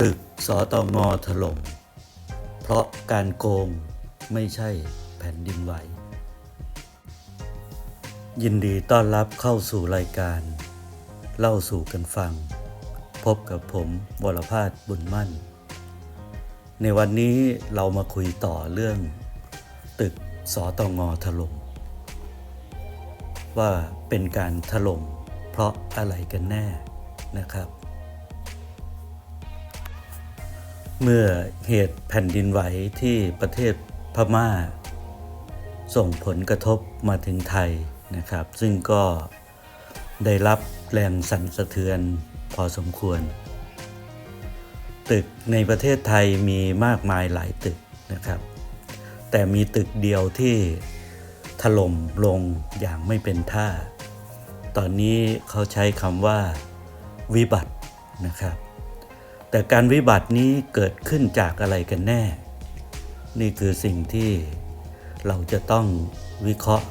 ตึกสอตองอถล่ม เพราะการโกงไม่ใช่แผ่นดินไหว ยินดีต้อนรับเข้าสู่รายการ เล่าสู่กันฟัง พบกับผมวรพาสบุญมั่น ในวันนี้เรามาคุยต่อเรื่อง ตึกสอตองอถล่ม ว่าเป็นการถล่มเพราะอะไรกันแน่นะครับ เมื่อเหตุแผ่นดินไหวที่ประเทศพม่า ส่งผลกระทบมาถึงไทยนะครับ ซึ่งก็ได้รับแรงสั่นสะเทือนพอสมควร ตึกในประเทศไทยมีมากมายหลายตึกนะครับ แต่มีตึกเดียวที่ถล่มลงอย่างไม่เป็นท่า ตอนนี้เขาใช้คำว่าวิบัตินะครับ แต่การวิบัตินี้เกิดขึ้นจากอะไรกันแน่ นี่คือสิ่งที่เราจะต้องวิเคราะห์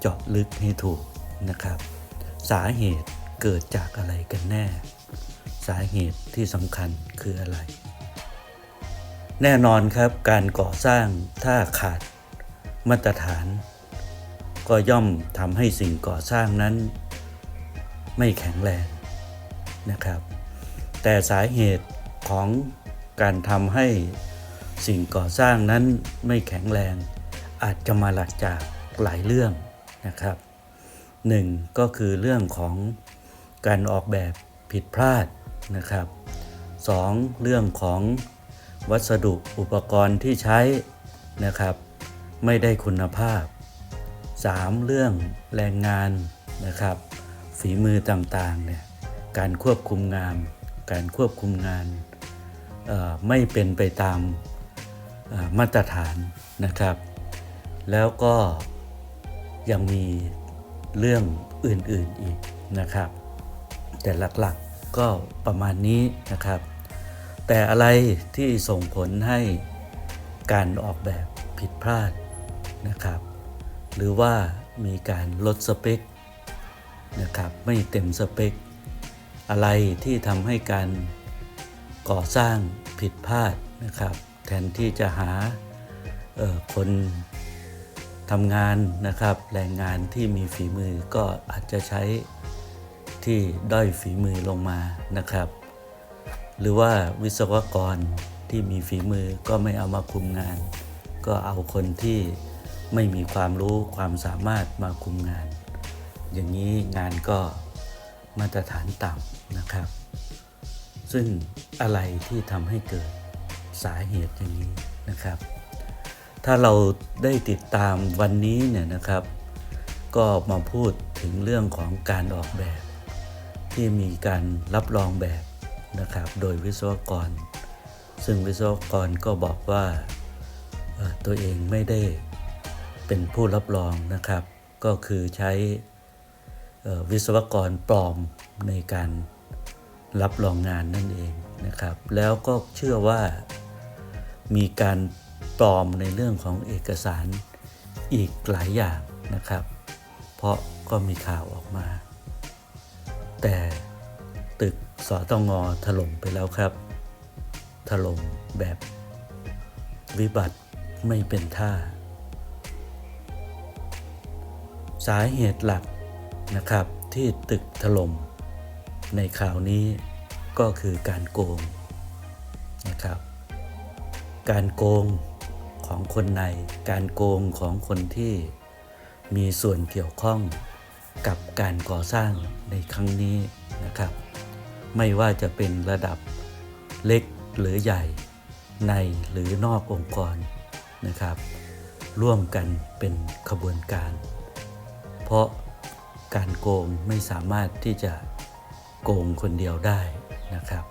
เจาะลึกให้ถูกนะครับ สาเหตุเกิดจากอะไรกันแน่ สาเหตุที่สำคัญคืออะไร แน่นอนครับการก่อสร้างถ้าขาดมาตรฐาน ก็ย่อมทำให้สิ่งก่อสร้างนั้น ไม่แข็งแรงนะครับ แต่สาเหตุ ของการทำให้สิ่งก่อสร้างนั้นไม่แข็งแรง อาจจะมาหลักจากหลายเรื่องนะครับหนึ่งก็คือเรื่องของการออกแบบผิดพลาดนะครับสองเรื่องของวัสดุอุปกรณ์ที่ใช้นะครับ ไม่ได้คุณภาพ 3. เรื่องแรงงานนะครับ ฝีมือต่างๆเนี่ยการควบคุมงาน การควบคุมงาน ไม่เป็นไปตามมาตรฐานนะครับ แล้วก็ยังมีเรื่องอื่นๆอีกนะครับ แต่หลักๆก็ประมาณนี้นะครับ แต่อะไรที่ส่งผลให้การออกแบบผิดพลาดนะครับ หรือว่ามีการลดสเปคนะครับ ไม่เต็มสเปค อะไรที่ทำให้การ ก่อสร้างผิดพลาดนะครับ แทนที่จะหาคนทำงานนะครับ แรงงานที่มีฝีมือก็อาจจะใช้ที่ด้อยฝีมือลงมานะครับ หรือว่าวิศวกรที่มีฝีมือก็ไม่เอามาคุมงาน ก็เอาคนที่ไม่มีความรู้ความสามารถมาคุมงาน อย่างนี้งานก็มาตรฐานต่ำนะครับ ซึ่งอะไรที่ทำให้เกิดสาเหตุอย่างนี้นะครับ ถ้าเราได้ติดตามวันนี้เนี่ยนะครับ ก็มาพูดถึงเรื่องของการออกแบบ ที่มีการรับรองแบบนะครับ โดยวิศวกร ซึ่งวิศวกรก็บอกว่าตัวเองไม่ได้เป็นผู้รับรองนะครับ ก็คือใช้วิศวกรปลอมในการ รับรองงานนั่นเองนะครับ แล้วก็เชื่อว่ามีการปลอมในเรื่องของเอกสารอีกหลายอย่างนะครับ เพราะก็มีข่าวออกมา แต่ตึกสอตงถล่มไปแล้วครับ ถล่มแบบวิบัติไม่เป็นท่า สาเหตุหลักนะครับที่ตึกถล่ม ในข่าวนี้ก็คือการโกงนะครับ การโกงของคนใน การโกงของคนที่มีส่วนเกี่ยวข้องกับการก่อสร้างในครั้งนี้นะครับ ไม่ว่าจะเป็นระดับเล็กหรือใหญ่ในหรือนอกองค์กรนะครับ ร่วมกันเป็นขบวนการ เพราะการโกงไม่สามารถที่จะ โกงคนเดียวได้นะครับ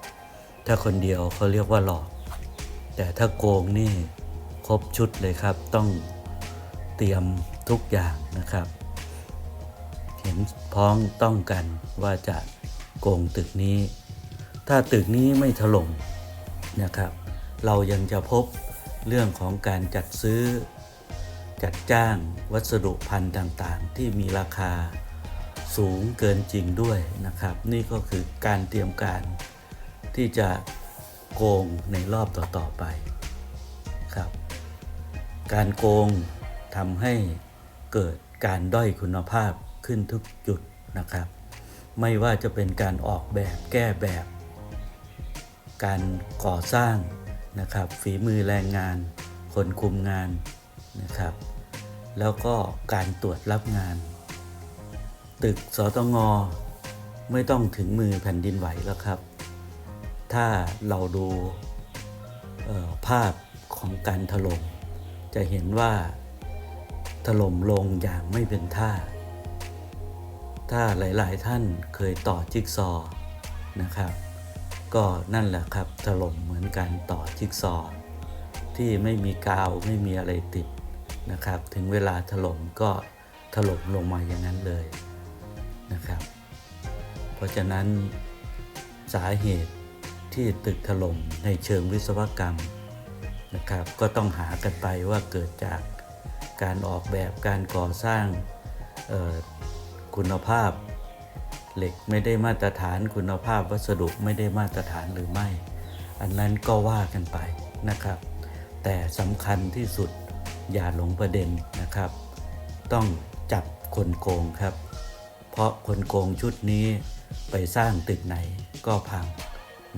ถ้าคนเดียวเขาเรียกว่าหลอก แต่ถ้าโกงนี่ครบชุดเลยครับ ต้องเตรียมทุกอย่างนะครับ เห็นพ้องต้องกันว่าจะโกงตึกนี้ ถ้าตึกนี้ไม่ถล่มนะครับ เรายังจะพบเรื่องของการจัดซื้อ จัดจ้างวัสดุพันธุ์ต่างๆ ที่มีราคา สูงเกินจริงด้วยนะครับ นี่ก็คือการเตรียมการที่จะโกงในรอบต่อๆไปครับ การโกงทำให้เกิดการด้อยคุณภาพขึ้นทุกจุดนะครับ ไม่ว่าจะเป็นการออกแบบแก้แบบ การก่อสร้างนะครับ ฝีมือแรงงาน คนคุมงานนะครับ แล้วก็การตรวจรับงาน ตึกสตงไม่ต้องถึงมือแผ่นดินไหวแล้วครับ ถ้าเราดูออภาพของการถล่มจะเห็นว่าถล่มลงอย่างไม่เป็นท่า ถ้าหลาย ๆ ท่านเคยต่อจิ๊กซอว์นะครับ ก็นั่นแหละครับถล่มเหมือนการต่อจิ๊กซอว์ที่ไม่มีกาวไม่มีอะไรติดนะครับ ถึงเวลาถล่มก็ถล่มลงมาอย่างนั้นเลย นะครับ เพราะฉะนั้นสาเหตุที่ตึกถล่มในเชิงวิศวกรรมนะครับ ก็ต้องหากันไปว่าเกิดจากการออกแบบการก่อสร้างคุณภาพ เหล็กไม่ได้มาตรฐานคุณภาพวัสดุไม่ได้มาตรฐานหรือไม่ อันนั้นก็ว่ากันไปนะครับ แต่สำคัญที่สุดอย่าหลงประเด็นนะครับ ต้องจับคนโกงครับ ราะคนโกงชุดนี้ไปสร้างตึกไหนก็พัง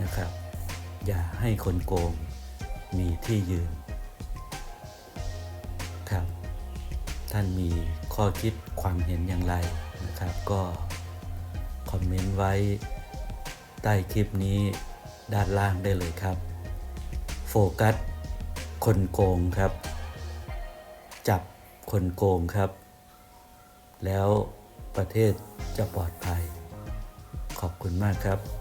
นะครับ อย่าให้คนโกงมีที่ยืนครับ ท่านมีข้อคิดความเห็นอย่างไรนะครับ ก็คอมเมนต์ไว้ใต้คลิปนี้ด้านล่างได้เลยครับ โฟกัส คนโกงครับ จับคนโกงครับ แล้วประเทศ จะปลอดภัย ขอบคุณมากครับ